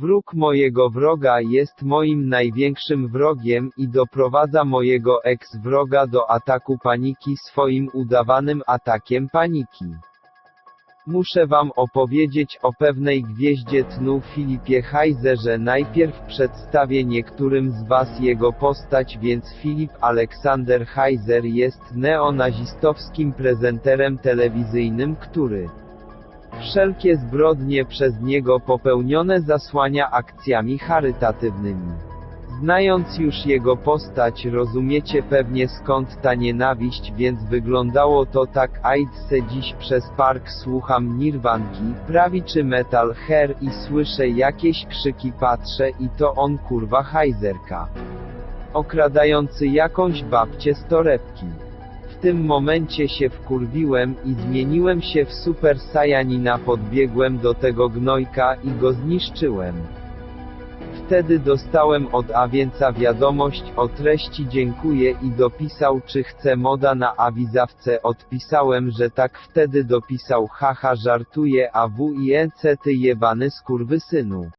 Wróg mojego wroga jest moim największym wrogiem i doprowadza mojego eks-wroga do ataku paniki swoim udawanym atakiem paniki. Muszę wam opowiedzieć o pewnej gwieździe tnu Filipie Heizerze. Najpierw przedstawię niektórym z was jego postać, więc Filip Aleksander Heizer jest neonazistowskim prezenterem telewizyjnym, który wszelkie zbrodnie przez niego popełnione zasłania akcjami charytatywnymi. Znając już jego postać rozumiecie pewnie skąd ta nienawiść, więc wyglądało to tak Aidse dziś przez park słucham Nirwanki, prawiczy metal hair i słyszę jakieś krzyki patrzę i to on kurwa hajzerka. Okradający jakąś babcię z torebki. W tym momencie się wkurwiłem i zmieniłem się w super sajanina podbiegłem do tego gnojka i go zniszczyłem. Wtedy dostałem od Awieńca wiadomość o treści dziękuję i dopisał czy chce moda na awizawce odpisałem że tak wtedy dopisał haha żartuję a w i e c ty jebany skurwysynu.